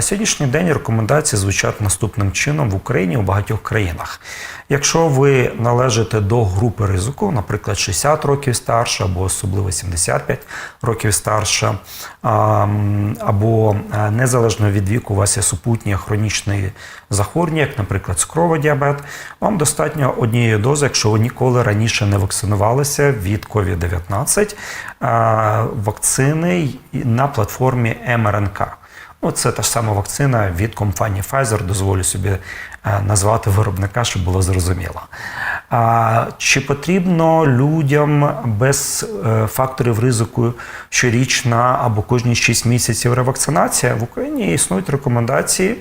На сьогоднішній день рекомендації звучать наступним чином в Україні у багатьох країнах. Якщо ви належите до групи ризику, наприклад, 60 років старше, або особливо 75 років старше, або е, незалежно від віку, у вас є супутні хронічні захворювання, як, наприклад, цукровий діабет, вам достатньо однієї дози, якщо ви ніколи раніше не вакцинувалися від COVID-19, вакцини на платформі МРНК. Ну, це та ж сама вакцина від компанії Pfizer, дозволю собі е, назвати виробника, щоб було зрозуміло. А, чи потрібно людям без е, факторів ризику щорічна або кожні 6 місяців ревакцинація? В Україні існують рекомендації,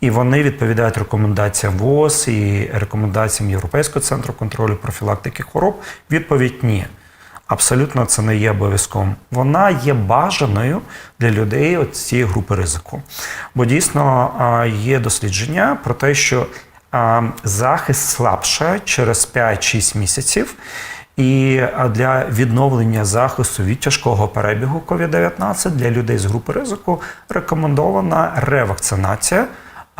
і вони відповідають рекомендаціям ВОЗ і рекомендаціям Європейського центру контролю профілактики хвороб. Відповідь ні. Абсолютно це не є обов'язковим. Вона є бажаною для людей от цієї групи ризику. Бо дійсно є дослідження про те, що захист слабше через 5-6 місяців. І для відновлення захисту від тяжкого перебігу COVID-19 для людей з групи ризику рекомендована ревакцинація.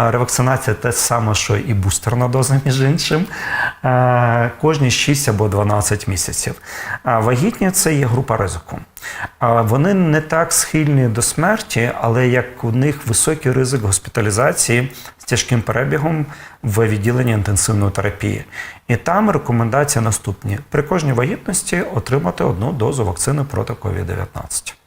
Ревакцинація те саме, що і бустерна доза, між іншим, е, кожні 6 або 12 місяців. Вагітні це є група ризику. Вони не так схильні до смерті, але як у них високий ризик госпіталізації з тяжким перебігом в відділенні інтенсивної терапії. І там рекомендації наступні: при кожній вагітності отримати одну дозу вакцини проти COVID-19.